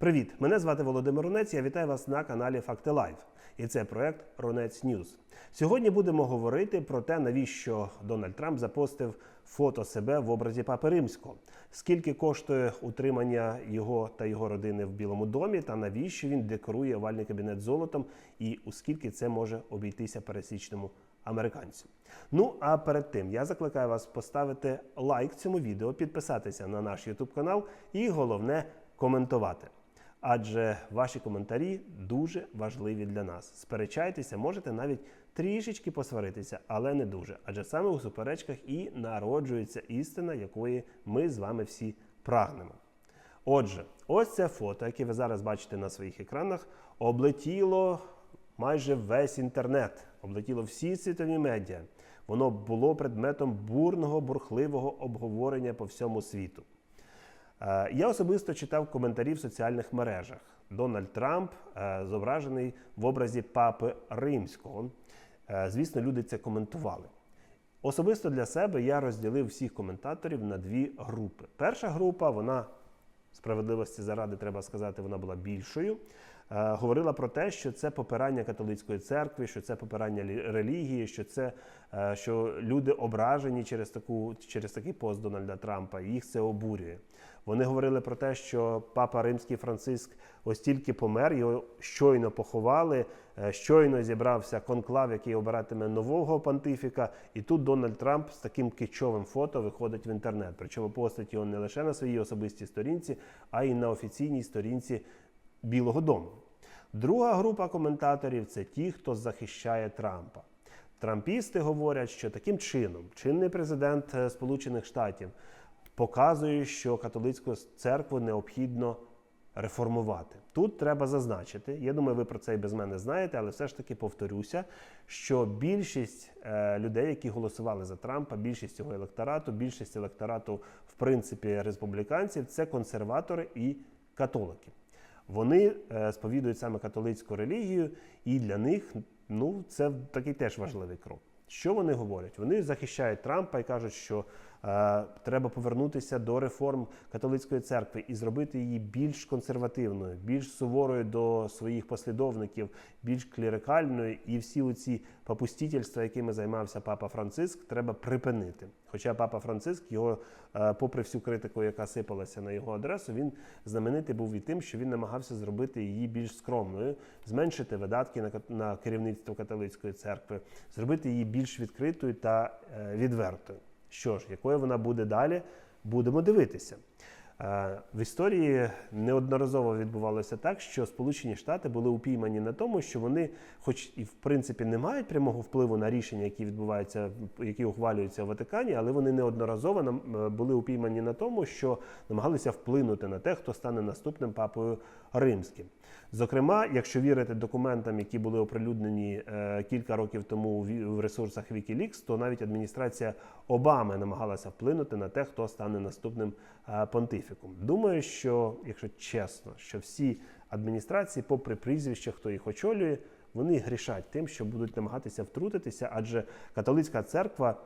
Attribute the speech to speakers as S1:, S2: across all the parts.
S1: Привіт! Мене звати Володимир Рунець. Я вітаю вас на каналі Факти Лайв. І це проект Рунець Ньюз. Сьогодні будемо говорити про те, навіщо Дональд Трамп запостив фото себе в образі Папи Римського, скільки коштує утримання його та його родини в Білому домі, та навіщо він декорує овальний кабінет золотом, і у скільки це може обійтися пересічному американцю. Ну а перед тим я закликаю вас поставити лайк цьому відео, підписатися на наш YouTube канал і головне коментувати. Адже ваші коментарі дуже важливі для нас. Сперечайтеся, можете навіть трішечки посваритися, але не дуже. Адже саме у суперечках і народжується істина, якої ми з вами всі прагнемо. Отже, ось це фото, яке ви зараз бачите на своїх екранах, облетіло майже весь інтернет, облетіло всі світові медіа. Воно було предметом бурного, бурхливого обговорення по всьому світу. Е, Я особисто читав коментарі в соціальних мережах. Дональд Трамп е, зображений в образі папи римського. Е, Звісно, люди це коментували. Особисто для себе я розділив всіх коментаторів на дві групи. Перша група, вона справедливості заради, треба сказати, вона була більшою. Говорила про те, що це попирання католицької церкви, що це попирання релігії, що це що люди ображені через таку через такий пост Дональда Трампа, їх це обурює. Вони говорили про те, що папа Римський Франциск ось тільки помер, його щойно поховали, е, щойно зібрався конклав, який обиратиме нового понтифіка. І тут Дональд Трамп з таким кичовим фото виходить в інтернет. Причому постить його не лише на своїй особистій сторінці, а й на офіційній сторінці Білого Дому. Друга група коментаторів це ті, хто захищає Трампа. Трампісти говорять, що таким чином чинний президент е, Сполучених Штатів показує, що католицьку церкву необхідно реформувати. Тут треба зазначити, я думаю, ви про це і без мене знаєте, але все ж таки повторюся, що більшість е, людей, які голосували за Трампа, більшість цього електорату, більшість електорату, в принципі, республіканців це консерватори і католики. Вони е, сповідують саме католицьку релігію, і для них ну, це такий теж важливий крок. Що вони говорять? Вони захищають Трампа і кажуть, що треба повернутися до реформ католицької церкви і зробити її більш консервативною, більш суворою до своїх послідовників, більш клірикальною. І всі оці попустительства, якими займався папа Франциск, треба припинити. Хоча папа Франциск, його, е, попри всю критику, яка сипалася на його адресу, він знаменитий був і тим, що він намагався зробити її більш скромною, зменшити видатки на, на керівництво католицької церкви, зробити її більш відкритою та е, відвертою. Що ж, якою вона буде далі, будемо дивитися. Е, В історії неодноразово відбувалося так, що Сполучені Штати були упіймані на тому, що вони, хоч і в принципі не мають прямого впливу на рішення, які відбуваються, які ухвалюються в Ватикані, але вони неодноразово е, були упіймані на тому, що намагалися вплинути на те, хто стане наступним папою римським. Зокрема, якщо вірити документам, які були оприлюднені е, кілька років тому в ресурсах Wikileaks, то навіть адміністрація Обами намагалася вплинути на те, хто стане наступним е, понтифіком. Думаю, що якщо чесно, що всі адміністрації, попри прізвище, хто їх очолює, вони грішать тим, що будуть намагатися втрутитися, адже католицька церква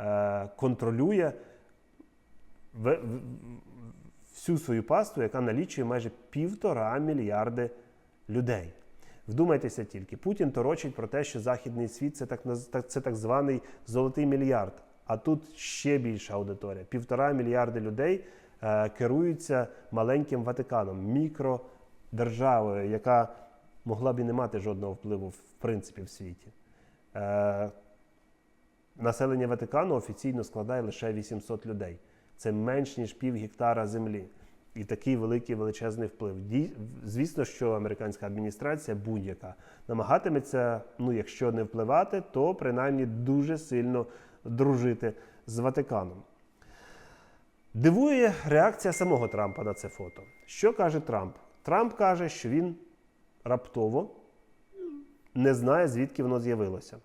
S1: е, контролює всю свою пасту, яка налічує майже півтора мільярди людей. Вдумайтеся тільки, Путін торочить про те, що західний світ це так це так званий золотий мільярд. А тут ще більша аудиторія. Півтора мільярди людей е, керуються маленьким Ватиканом, мікродержавою, яка могла б і не мати жодного впливу в принципі в світі. Е, Населення Ватикану офіційно складає лише 800 людей. Це менш ніж пів гектара землі. І такий великий величезний вплив. Звісно, що американська адміністрація будь-яка намагатиметься, ну якщо не впливати, то принаймні дуже сильно дружити з Ватиканом. Дивує реакція самого Трампа на це фото. Що каже Трамп? Трамп каже, що він раптово не знає, звідки воно з'явилося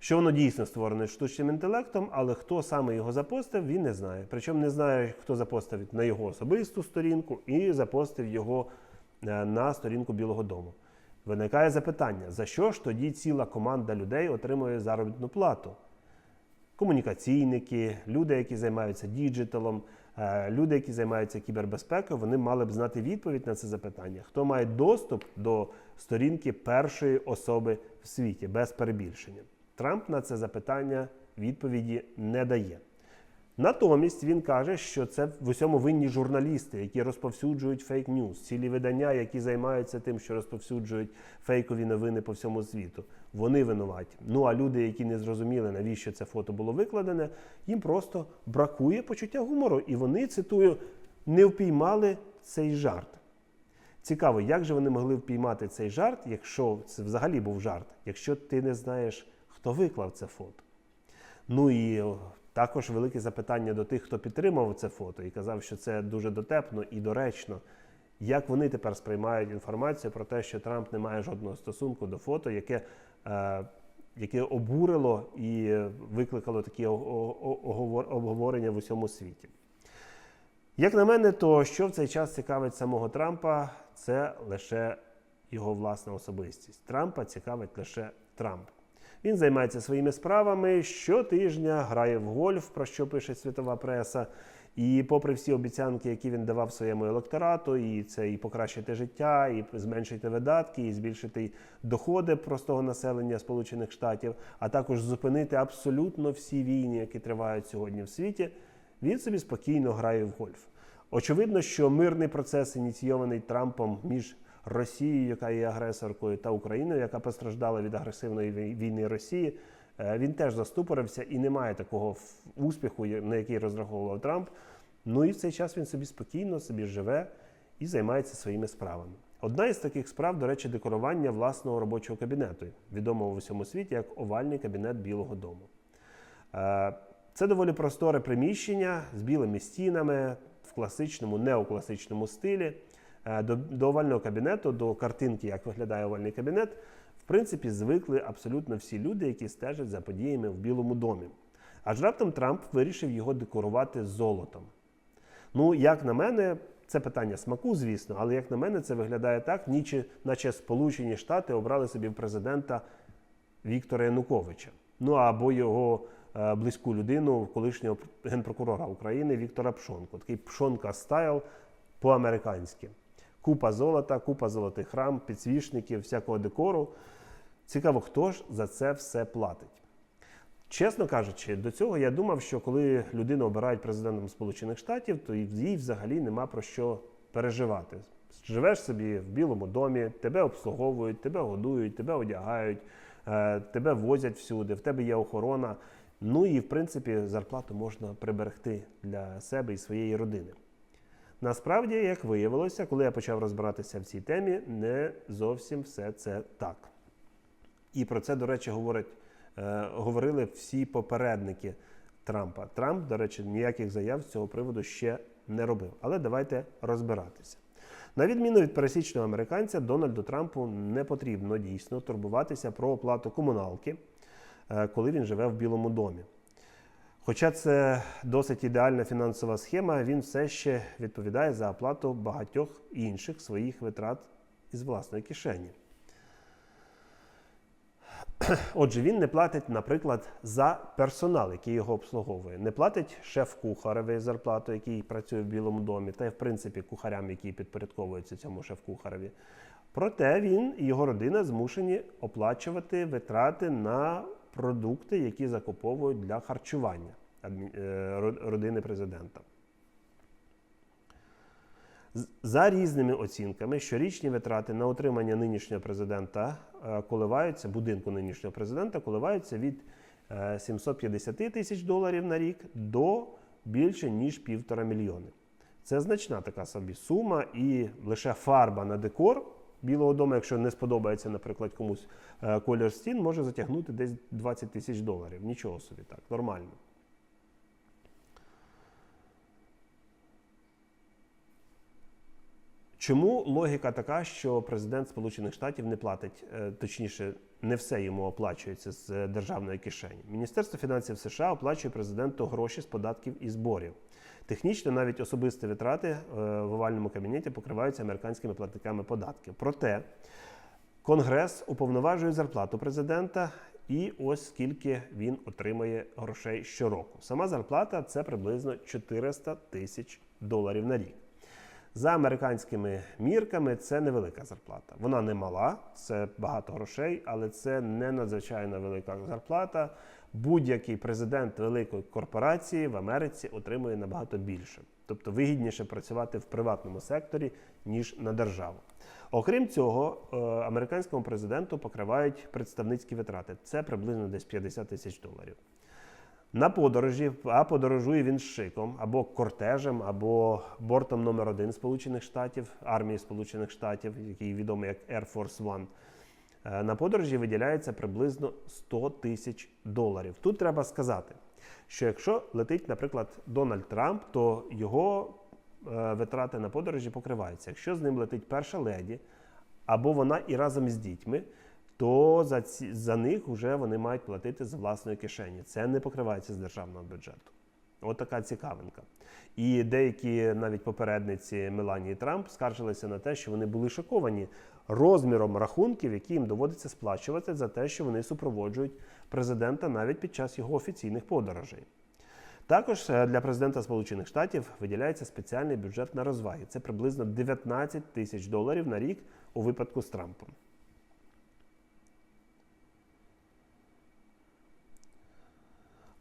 S1: що воно дійсно створене штучним інтелектом, але хто саме його запостив, він не знає. Причому не знає, хто запостив на його особисту сторінку і запостив його е, на сторінку Білого Дому. Виникає запитання: за що ж тоді ціла команда людей отримує заробітну плату? Комунікаційники, люди, які займаються діджиталом, Е, Люди, які займаються кібербезпекою, вони мали б знати відповідь на це запитання. Хто має доступ до сторінки першої особи в світі без перебільшення? Трамп на це запитання відповіді не дає. Натомість він каже, що це в усьому винні журналісти, які розповсюджують фейк-ньюс, цілі видання, які займаються тим, що розповсюджують фейкові новини по всьому світу. Вони винуваті. Ну а люди, які не зрозуміли, навіщо це фото було викладене, їм просто бракує почуття гумору. І вони, цитую, не впіймали цей жарт. Цікаво, як же вони могли впіймати цей жарт, якщо це взагалі був жарт, якщо ти не знаєш, хто виклав це фото. Ну і також велике запитання до тих, хто підтримав це фото і казав, що це дуже дотепно і доречно. Як вони тепер сприймають інформацію про те, що Трамп не має жодного стосунку до фото, яке, е, яке обурило і викликало такі обговорення в усьому світі? Як на мене, то що в цей час цікавить самого Трампа, це лише його власна особистість. Трампа цікавить лише Трамп. Він займається своїми справами щотижня, грає в гольф, про що пише світова преса. І попри всі обіцянки, які він давав своєму електорату, і це і покращити життя, і зменшити видатки, і збільшити доходи простого населення Сполучених Штатів, а також зупинити абсолютно всі війни, які тривають сьогодні в світі, він собі спокійно грає в гольф. Очевидно, що мирний процес, ініційований Трампом між Росією, яка є агресоркою, та Україною, яка постраждала від агресивної війни Росії, е, він теж заступорився і не має такого успіху, на який розраховував Трамп. Ну і в цей час він собі спокійно собі живе і займається своїми справами. Одна із таких справ, до речі, декорування власного робочого кабінету, відомого в усьому світі як овальний кабінет Білого Дому. Е, Це доволі просторе приміщення з білими стінами в класичному, неокласичному стилі. Е, До, до овального кабінету, до картинки, як виглядає овальний кабінет, в принципі, звикли абсолютно всі люди, які стежать за подіями в Білому домі. Аж раптом Трамп вирішив його декорувати золотом. Ну, як на мене, це питання смаку, звісно, але як на мене, це виглядає так, ніче, наче Сполучені Штати обрали собі президента Віктора Януковича. Ну або його е, близьку людину, колишнього генпрокурора України Віктора Пшонку. Такий пшонка стайл по-американськи. Купа золота, купа золотих рам, підсвічників, всякого декору. Цікаво, хто ж за це все платить. Чесно кажучи, до цього я думав, що коли людину обирають президентом Сполучених Штатів, то їй взагалі нема про що переживати. Живеш собі в Білому домі, тебе обслуговують, тебе годують, тебе одягають, е, тебе возять всюди, в тебе є охорона. Ну і в принципі зарплату можна приберегти для себе і своєї родини. Насправді, як виявилося, коли я почав розбиратися в цій темі, не зовсім все це так. І про це, до речі, говорять, е, говорили всі попередники Трампа. Трамп, до речі, ніяких заяв з цього приводу ще не робив. Але давайте розбиратися. На відміну від пересічного американця, Дональду Трампу не потрібно дійсно турбуватися про оплату комуналки, е, коли він живе в Білому домі. Хоча це досить ідеальна фінансова схема, він все ще відповідає за оплату багатьох інших своїх витрат із власної кишені. Отже, він не платить, наприклад, за персонал, який його обслуговує. Не платить шеф-кухареві зарплату, який працює в Білому домі, та й в принципі кухарям, які підпорядковуються цьому шеф-кухареві. Проте він і його родина змушені оплачувати витрати на продукти, які закуповують для харчування е, ро- родини президента. За різними оцінками, щорічні витрати на утримання нинішнього президента е, коливаються, будинку нинішнього президента коливаються від е, 750 тисяч доларів на рік до більше ніж півтора мільйони. Це значна така собі сума, і лише фарба на декор Білого дому, якщо не сподобається, наприклад, комусь е, колір стін, може затягнути десь 20 тисяч доларів. Нічого собі так, нормально. Чому логіка така, що президент Сполучених Штатів не платить, е, точніше, не все йому оплачується з е, державної кишені? Міністерство фінансів США оплачує президенту гроші з податків і зборів. Технічно навіть особисті витрати е, в овальному кабінеті покриваються американськими платниками податків. Проте Конгрес уповноважує зарплату президента І ось скільки він отримує грошей щороку. Сама зарплата це приблизно 400 тисяч доларів на рік. За американськими мірками це невелика зарплата. Вона не мала, це багато грошей, але це не надзвичайно велика зарплата. Будь-який президент великої корпорації в Америці отримує набагато більше. Тобто вигідніше працювати в приватному секторі, ніж на державу. Окрім цього, е, американському президенту покривають представницькі витрати. Це приблизно десь 50 тисяч доларів. На подорожі, а подорожує він шиком або кортежем, або бортом номер один Сполучених Штатів, армії Сполучених Штатів, який відомий як Air Force One. Е, На подорожі виділяється приблизно 100 тисяч доларів. Тут треба сказати, що якщо летить, наприклад, Дональд Трамп, то його е, витрати на подорожі покриваються. Якщо з ним летить перша леді, або вона і разом з дітьми, то за, ці, за них вже вони мають платити з власної кишені. Це не покривається з державного бюджету. От така цікавинка. І деякі навіть попередниці Меланії Трамп скаржилися на те, що вони були шоковані розміром рахунків, які їм доводиться сплачувати за те, що вони супроводжують президента навіть під час його офіційних подорожей. Також е, для президента Сполучених Штатів виділяється спеціальний бюджет на розваги. Це приблизно 19 тисяч доларів на рік у випадку з Трампом.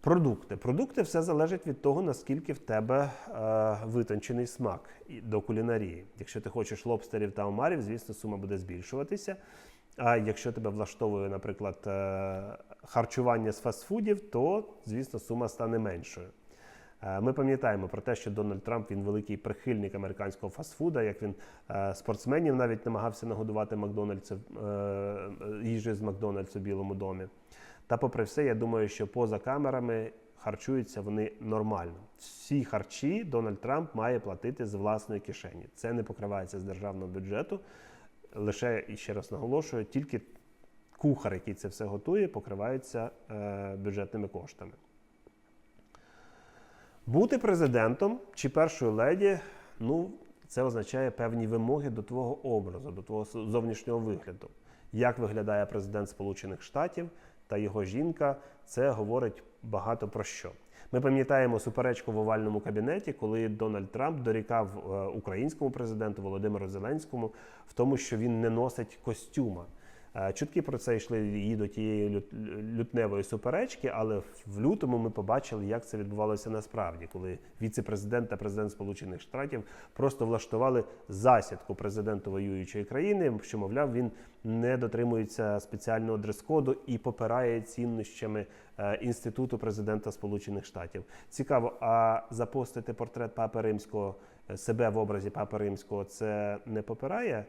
S1: Продукти. Продукти все залежить від того, наскільки в тебе е, витончений смак до кулінарії. Якщо ти хочеш лобстерів та омарів, звісно, сума буде збільшуватися. А якщо тебе влаштовує, наприклад, е, харчування з фастфудів, то, звісно, сума стане меншою. Е, Ми пам'ятаємо про те, що Дональд Трамп він великий прихильник американського фастфуда, як він е, спортсменів навіть намагався нагодувати Макдональдса е, е, їжею з Макдональдсу в Білому домі. Та попри все, я думаю, що поза камерами харчуються вони нормально. Всі харчі Дональд Трамп має платити з власної кишені. Це не покривається з державного бюджету. Лише і ще раз наголошую, тільки кухар, який це все готує, покривається е, бюджетними коштами. Бути президентом чи першою леді, ну, це означає певні вимоги до твого образу, до твого зовнішнього вигляду. Як виглядає президент Сполучених Штатів та його жінка, це говорить багато про що. Ми пам'ятаємо суперечку в овальному кабінеті, коли Дональд Трамп дорікав е, українському президенту Володимиру Зеленському в тому, що він не носить костюма. Е, Чутки про це йшли і до тієї лют- лютневої суперечки, але в лютому ми побачили, як це відбувалося насправді, коли віце-президент та президент Сполучених Штатів просто влаштували засідку президенту воюючої країни, що, мовляв, він не дотримується спеціального дрес-коду і попирає ціннощами е, інституту президента Сполучених Штатів. Цікаво, а запостити портрет Папи Римського е, себе в образі Папи Римського це не попирає?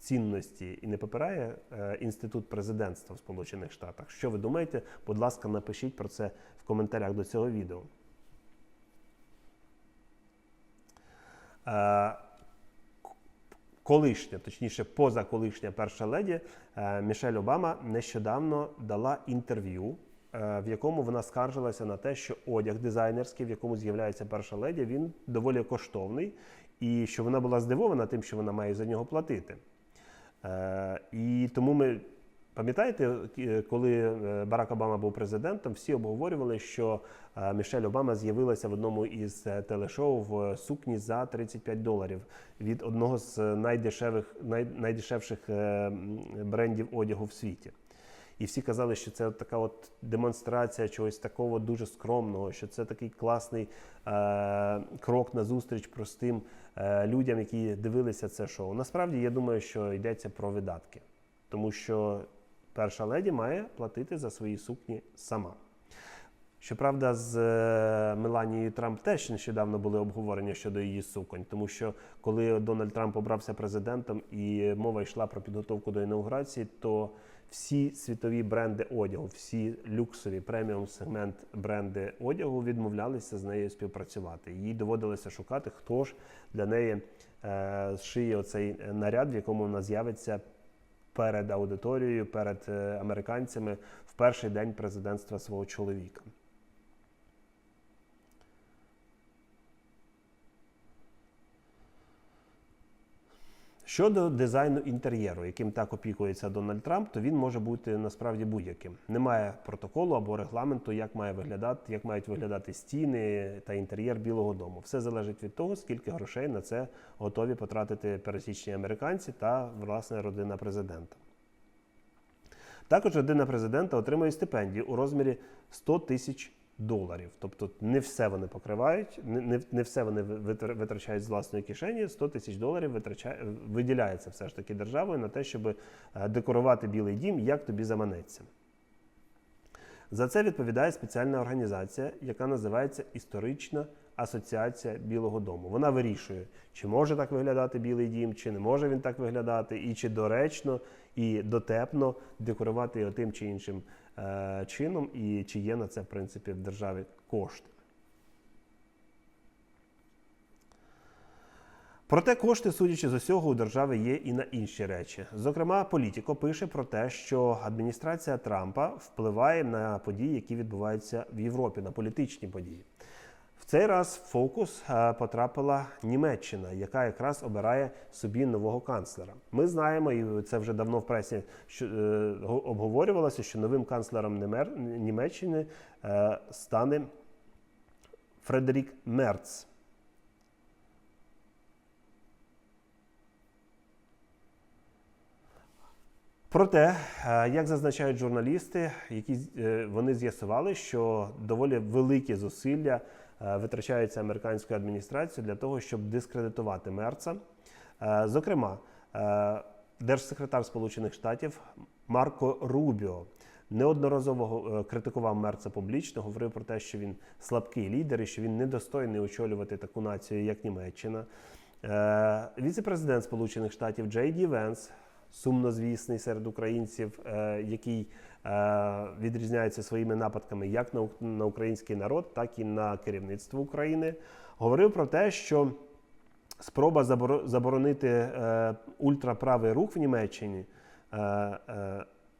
S1: Цінності і не попирає е, інститут президентства в Сполучених Штатах. Що ви думаєте? Будь ласка, напишіть про це в коментарях до цього відео. Е, колишня, точніше, позаколишня перша леді е, Мішель Обама нещодавно дала інтерв'ю, в якому вона скаржилася на те, що одяг дизайнерський, в якому з'являється перша леді, він доволі коштовний, і що вона була здивована тим, що вона має за нього платити. Е, І тому ми пам'ятаєте, е, коли е, Барак Обама був президентом, всі обговорювали, що Мішель Обама з'явилася в одному із телешоу в сукні за 35 доларів від одного з найдешевих, най, найдешевших брендів одягу в світі. І всі казали, що це така от демонстрація чогось такого дуже скромного, що це такий класний е, крок назустріч простим людям, які дивилися це шоу. Насправді я думаю, що йдеться про видатки, тому що перша леді має платити за свої сукні сама. Щоправда, з е, Меланією Трамп теж нещодавно були обговорення щодо її суконь, тому що коли Дональд Трамп обрався президентом і мова йшла про підготовку до інаугурації, то всі світові бренди одягу, всі люксові преміум сегмент бренди одягу відмовлялися з нею співпрацювати. Їй доводилося шукати, хто ж для неї е, зшиє оцей наряд, в якому вона з'явиться перед аудиторією, перед е, американцями в перший день президентства свого чоловіка. Щодо дизайну інтер'єру, яким так опікується Дональд Трамп, то він може бути насправді будь-яким. Немає протоколу або регламенту, як має виглядати, як мають виглядати стіни та інтер'єр Білого Дому. Все залежить від того, скільки грошей на це готові потратити пересічні американці та власне родина президента. Також родина президента отримує стипендію у розмірі 100 тисяч доларів. Тобто не все вони покривають, не, не, все вони витрачають з власної кишені. 100 тисяч доларів витрачає, виділяється все ж таки державою на те, щоб е, декорувати Білий дім, як тобі заманеться. За це відповідає спеціальна організація, яка називається Історична асоціація Білого Дому. Вона вирішує, чи може так виглядати Білий дім, чи не може він так виглядати, і чи доречно і дотепно декорувати його тим чи іншим е, чином, і чи є на це в принципі в державі кошти. Проте кошти, судячи з усього, у держави є і на інші речі. Зокрема, Політіко пише про те, що адміністрація Трампа впливає на події, які відбуваються в Європі, на політичні події. В цей раз в фокус е, потрапила Німеччина, яка якраз обирає собі нового канцлера. Ми знаємо, і це вже давно в пресі що, е, обговорювалося, що новим канцлером Немер- Німеччини е, стане Фредерік Мерц. Проте, е, як зазначають журналісти, які е, вони з'ясували, що доволі великі зусилля витрачаються американською адміністрацією для того, щоб дискредитувати мерца. Е, Зокрема, е, держсекретар Сполучених Штатів Марко Рубіо неодноразово е, критикував мерца публічно, говорив про те, що він слабкий лідер і що він недостойний очолювати таку націю, як Німеччина. Е, Віце-президент Сполучених Штатів Джей Ді Венс сумнозвісний серед українців, е, який е, відрізняється своїми нападками як на, український народ, так і на керівництво України, говорив про те, що спроба заборо- заборонити е, ультраправий рух в Німеччині.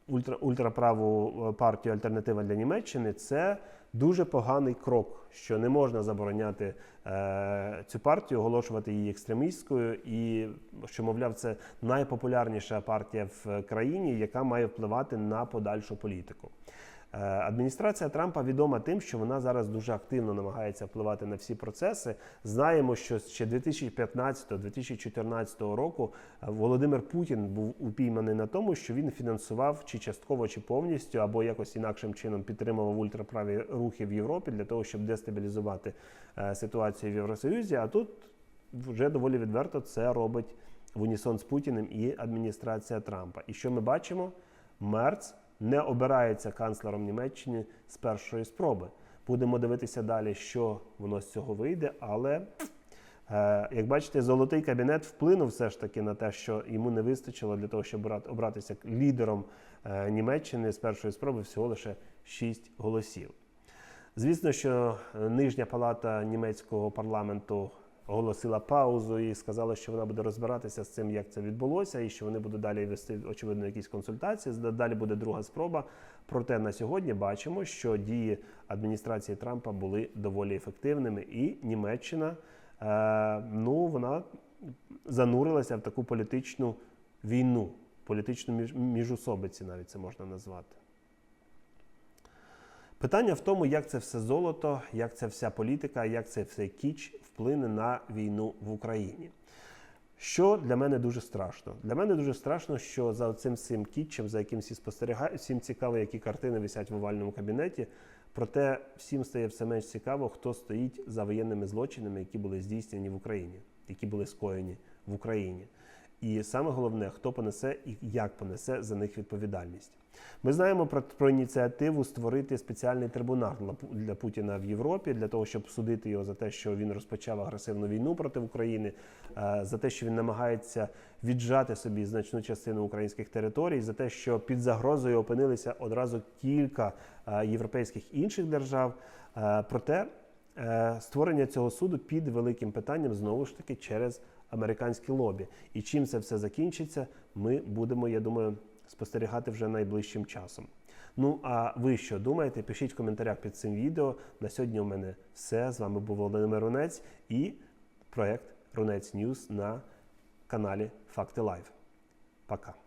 S1: Ультра, ультраправу партію Альтернатива для Німеччини це дуже поганий крок, що не можна забороняти е, цю партію, оголошувати її екстремістською, і що, мовляв, це найпопулярніша партія в країні, яка має впливати на подальшу політику. Е, Адміністрація Трампа відома тим, що вона зараз дуже активно намагається впливати на всі процеси. Знаємо, що ще 2015-2014 року е, Володимир Путін був упійманий на тому, що він фінансував чи частково, чи повністю, або якось інакшим чином підтримував ультраправі рухи в Європі для того, щоб дестабілізувати е, ситуацію в Євросоюзі. А тут вже доволі відверто це робить в унісон з Путіним і адміністрація Трампа. І що ми бачимо? Мерц не обирається канцлером Німеччини з першої спроби. Будемо дивитися далі, що воно з цього вийде, але. Е, Як бачите, золотий кабінет вплинув все ж таки на те, що йому не вистачило для того, щоб брат- обратися лідером е, Німеччини з першої спроби всього лише 6 голосів. Звісно, що е, нижня палата німецького парламенту оголосила паузу і сказала, що вона буде розбиратися з цим, як це відбулося, і що вони будуть далі вести очевидно якісь консультації. Далі буде друга спроба. Проте на сьогодні бачимо, що дії адміністрації Трампа були доволі ефективними, і Німеччина е, ну вона занурилася в таку політичну війну, політичну між, міжусобиці, навіть це можна назвати. Питання в тому, як це все золото, як ця вся політика, як це все кіч вплине на війну в Україні. Що для мене дуже страшно? Для мене дуже страшно, що за цим всім кітчем, за яким всі спостерігають, всім цікаво, які картини висять в овальному кабінеті. Проте всім стає все менш цікаво, хто стоїть за воєнними злочинами, які були здійснені в Україні, які були скоєні в Україні. І саме головне, хто понесе і як понесе за них відповідальність. Ми знаємо про, про ініціативу створити спеціальний трибунал для, Путіна в Європі для того, щоб судити його за те, що він розпочав агресивну війну проти України, е, за те, що він намагається віджати собі значну частину українських територій, за те, що під загрозою опинилися одразу кілька е, європейських інших держав. Е, Проте створення цього суду під великим питанням знову ж таки через американське лобі. І чим це все закінчиться, ми будемо, я думаю, спостерігати вже найближчим часом. Ну а ви що думаєте? Пишіть в коментарях під цим відео. На сьогодні у мене все. З вами був Володимир Рунець і проект Рунець Ньюс на каналі Факти Лайв. Пока.